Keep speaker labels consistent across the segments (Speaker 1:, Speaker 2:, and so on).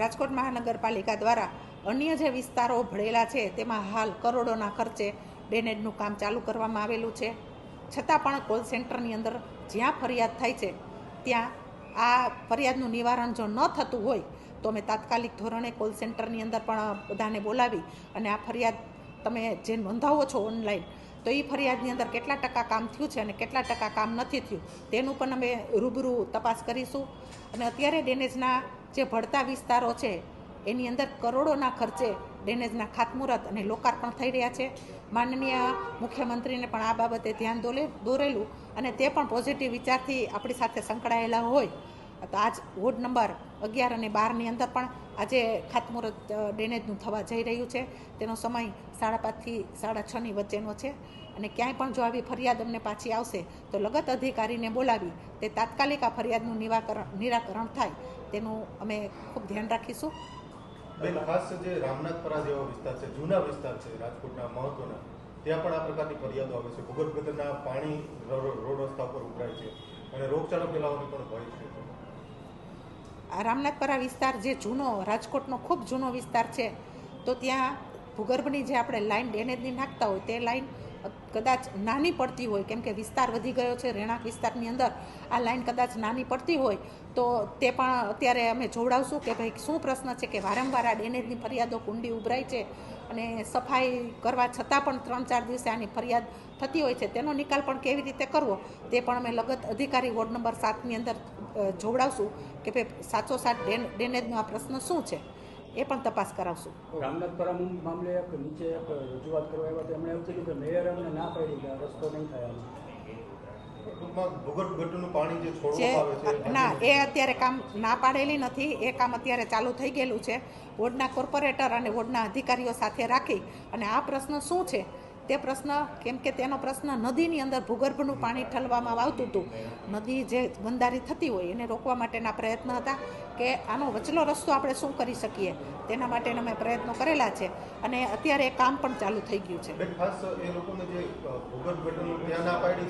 Speaker 1: રાજકોટ મહાનગરપાલિકા દ્વારા અન્ય જે વિસ્તારો ભળેલા છે, તેમાં હાલ કરોડોના ખર્ચે ડ્રેનેજનું કામ ચાલુ કરવામાં આવેલું છે. છતાં પણ કોલ સેન્ટરની અંદર જ્યાં ફરિયાદ થાય છે, ત્યાં આ ફરિયાદનું નિવારણ જો ન થતું હોય, તો અમે તાત્કાલિક ધોરણે કોલ સેન્ટરની અંદર પણ બધાને બોલાવી અને આ ફરિયાદ તમે જે નોંધાવો છો ઓનલાઈન, તો એ ફરિયાદની અંદર કેટલા ટકા કામ થયું છે અને કેટલા ટકા કામ નથી થયું, તેનું પણ અમે રૂબરૂ તપાસ કરીશું. અને અત્યારે ડેનેજના જે ભળતા વિસ્તારો છે, એની અંદર કરોડોના ખર્ચે ડેનેજના ખાતમુહૂર્ત અને લોકાર્પણ થઈ રહ્યા છે. માનનીય મુખ્યમંત્રીને પણ આ બાબતે ધ્યાન દોરે દોરેલું અને તે પણ પોઝિટિવ વિચારથી આપણી સાથે સંકળાયેલા હોય. તો આજ વોર્ડ નંબર અગિયાર અને બારની અંદર પણ આજે ખાતમુહૂર્ત ડેનેજનું થવા જઈ રહ્યું છે. તેનો સમય સાડા પાંચથી સાડા છની વચ્ચેનો છે. અને ક્યાંય પણ જો આવી ફરિયાદ અમને પાછી આવશે, તો લગત અધિકારીને બોલાવી તે તાત્કાલિક આ ફરિયાદનું નિવાકરણ, નિરાકરણ થાય. તેનું અમે ખૂબ ધ્યાન રાખીશું.
Speaker 2: બેન, ખાસ જે રામનાથપરા જેવો વિસ્તાર છે, જૂના વિસ્તાર છે, રાજકોટના મહત્વના, ત્યાં પણ આ પ્રકારની ફરિયાદો આવે છે. ભૂગર્ભ પાણી રોડ રસ્તા પર ઉભરાય છે. અને રોગચાળો ફેલાવાનો પણ ભય છે.
Speaker 1: રામનાથપરા વિસ્તાર જે જૂનો, રાજકોટનો ખૂબ જૂનો વિસ્તાર છે, તો ત્યાં ભૂગર્ભની જે આપણે લાઈન ડેનેજની નાખતા હોય, તે લાઈન કદાચ નાની પડતી હોય, કેમ કે વિસ્તાર વધી ગયો છે રહેણાંક વિસ્તારની અંદર આ લાઇન કદાચ નાની પડતી હોય, તો તે પણ અત્યારે અમે જોવડાવશું કે ભાઈ શું પ્રશ્ન છે કે વારંવાર આ ડેનેજની ફરિયાદો કુંડી ઉભરાય છે અને સફાઈ કરવા છતાં પણ ત્રણ ચાર દિવસે આની ફરિયાદ થતી હોય છે, તેનો નિકાલ પણ કેવી રીતે કરવો, તે પણ અમે લગત અધિકારી વોર્ડ નંબર સાતની અંદર જોવડાવશું કે ભાઈ સાચો સાચ ડેન ડેનેજનો આ પ્રશ્ન શું છે. એ પણ તપાસ કરાવશું.
Speaker 3: રામનાથપુરા મામલે એક નીચે એક રજૂઆત કરવા આવ્યા તો એમણે એવું થયું કે મેયર અમને ના પાડી કે રસ્તો નહીં થાય
Speaker 1: ના એ અત્યારે કામ ના પાડેલી નથી. એ કામ અત્યારે ચાલુ થઈ ગયેલું છે. વોર્ડના કોર્પોરેટર અને વોર્ડના અધિકારીઓ સાથે રાખી અને આ પ્રશ્ન શું છે? તે પ્રશ્ન કેમ કે તેનો પ્રશ્ન નદીની અંદર ભૂગર્ભનું પાણી ઠલવામાં આવતું હતું. નદી જે બંધારી થતી હોય એને રોકવા માટેના પ્રયત્ન હતા કે આનો વચલો રસ્તો આપણે શું કરી શકીએ? તેના માટેના અમે પ્રયત્નો કરેલા છે અને અત્યારે એ કામ પણ ચાલુ થઈ ગયું છે.
Speaker 2: ખાસ એ લોકોને જે ભૂગર્ભ ગટરનું ત્યાં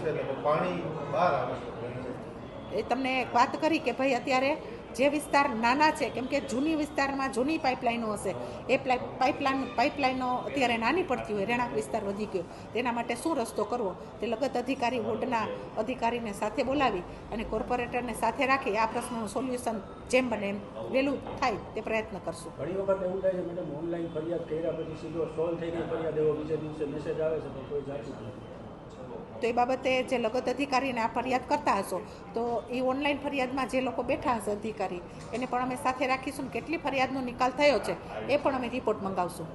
Speaker 2: છે પાણી બહાર આવે છે.
Speaker 1: એ તમને એક વાત કરી કે ભાઈ અત્યારે જે વિસ્તાર નાના છે, કેમ કે જૂની વિસ્તારમાં જૂની પાઇપલાઇનો હશે, એ પાઇપલાઇન, પાઇપલાઇનો અત્યારે નાની પડતી હોય રહેણાંક વિસ્તાર વધી ગયો. તેના માટે શું રસ્તો કરવો? તે લગત અધિકારી વોર્ડના અધિકારીને સાથે બોલાવી અને કોર્પોરેટરને સાથે રાખી આ પ્રશ્નનું સોલ્યુશન જેમ બને એમ વહેલું થાય તે પ્રયત્ન કરશું.
Speaker 3: ઘણી વખત એવું થાય છે, મેડમ ઓનલાઈન ફરિયાદ કર્યા પછી સીધો સોલ્વ થઈ ગઈ, ફરિયાદ એવો બીજા દિવસે મેસેજ આવે છે તો કોઈ જાતું
Speaker 1: તો એ બાબતે જે લગત અધિકારીને આ ફરિયાદ કરતા હશો, તો એ ઓનલાઈન ફરિયાદમાં જે લોકો બેઠા હશે અધિકારી, એને પણ અમે સાથે રાખીશું કેટલી ફરિયાદનો નિકાલ થયો છે, એ પણ અમે રિપોર્ટ મંગાવશું.